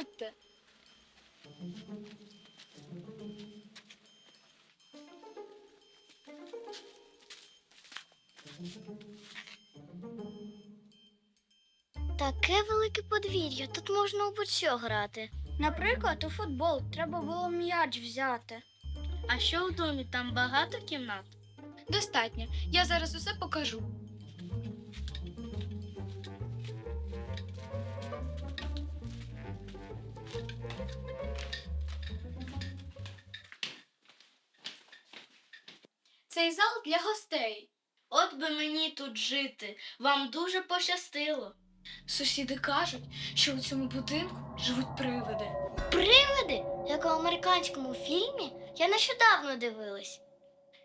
Заходьте. Таке велике подвір'я, тут можна у будь-що грати. Наприклад, у футбол треба було м'яч взяти. А що в домі там багато кімнат? Достатньо. Я зараз усе покажу. Цей зал для гостей. От би мені тут жити. Вам дуже пощастило. Сусіди кажуть, що у цьому будинку живуть привиди. Привиди, як у американському фільмі, я нещодавно дивилась.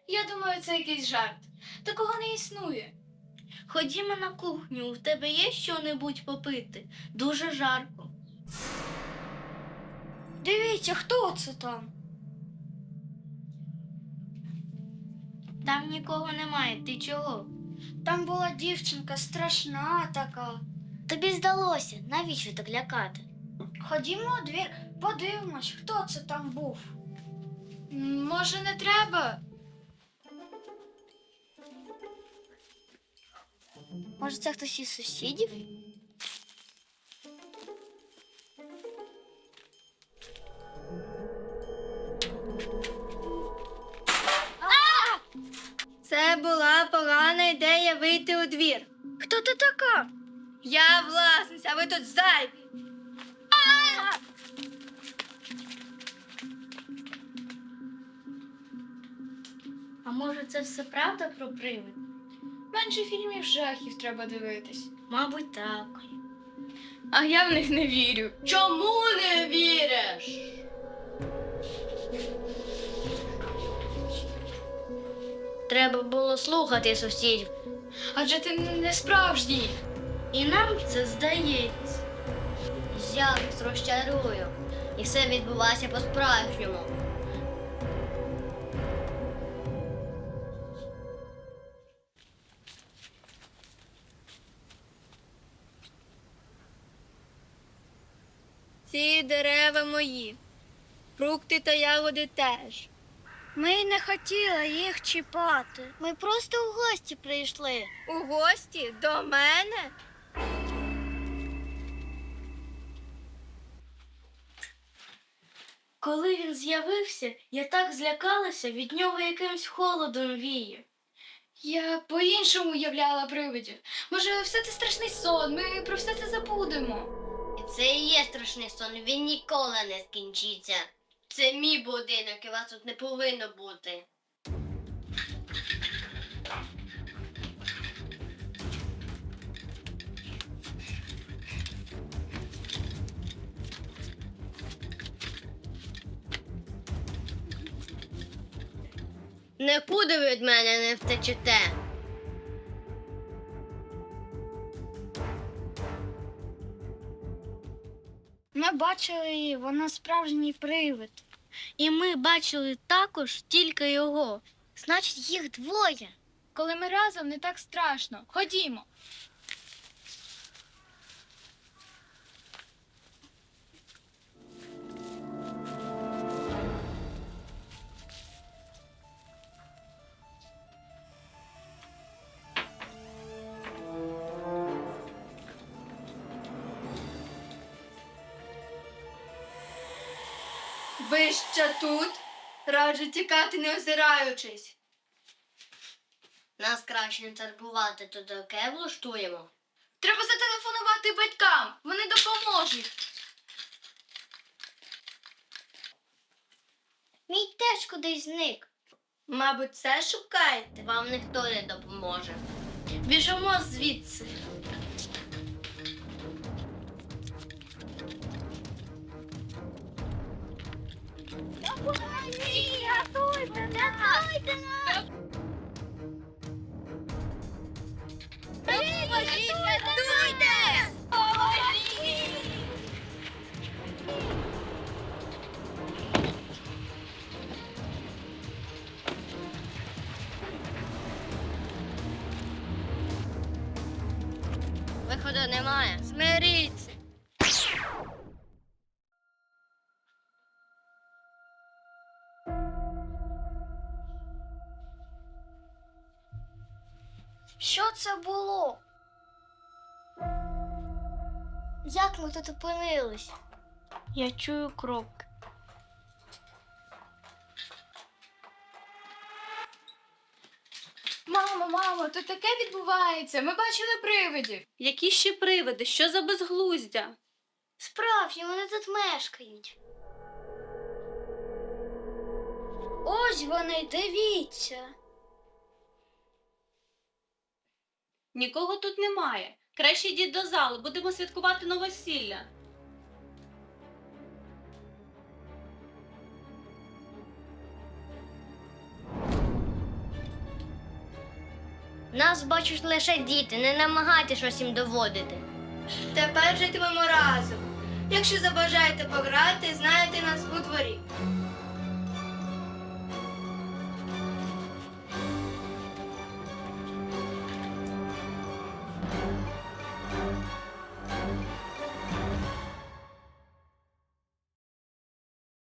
Я думаю, це якийсь жарт. Такого не існує. Ходімо на кухню, у тебе є що-небудь попити? Дуже жарко. Дивіться, хто це там? Там нікого немає. Ти чого? Там була дівчинка страшна така. Тобі здалося, навіщо так лякати? Ходімо у двір, подивимось, хто це там був. Може, не треба? Може, це хтось із сусідів? Це була погана ідея вийти у двір. Хто ти така? Я власниця, а ви тут зайві. А може це все правда про привид? Менше фільмів жахів треба дивитись. Мабуть, так. А я в них не вірю. Чому не віриш? Треба було слухати сусідів. Адже ти не справжній. І нам це здається. Я вас розчарую. І все відбулося по-справжньому. Ці дерева мої, фрукти та ягоди теж. Ми не хотіли їх чіпати. Ми просто у гості прийшли. У гості до мене. Коли він з'явився, я так злякалася, від нього якимсь холодом віє. Я по-іншому уявляла привидів. Може, все це страшний сон, ми про все це забудемо. І це і є страшний сон, він ніколи не скінчиться. Це мій будинок, і вас тут не повинно бути. Нікуди від мене не втечете. Ми бачили її, вона справжній привид. І ми бачили також тільки його. Значить, їх двоє. Коли ми разом не так страшно. Ходімо. Ви ще тут? Раджу тікати, не озираючись. Нас краще не турбувати, то таке влаштуємо. Треба зателефонувати батькам. Вони допоможуть. Мій теж кудись зник. Мабуть, це шукаєте. Вам ніхто не допоможе. Біжимо звідси. Виходу немає. Смиріться. Що це було? Як ми тут опинились? Я чую кроки. Мамо, мамо, тут таке відбувається. Ми бачили привидів. Які ще привиди? Що за безглуздя? Справді, вони тут мешкають. Ось вони, дивіться. Нікого тут немає. Краще йдіть до залу, будемо святкувати новосілля. Нас бачать лише діти, не намагайтеся щось їм доводити. Тепер житимемо разом. Якщо забажаєте пограти, знаєте нас у дворі.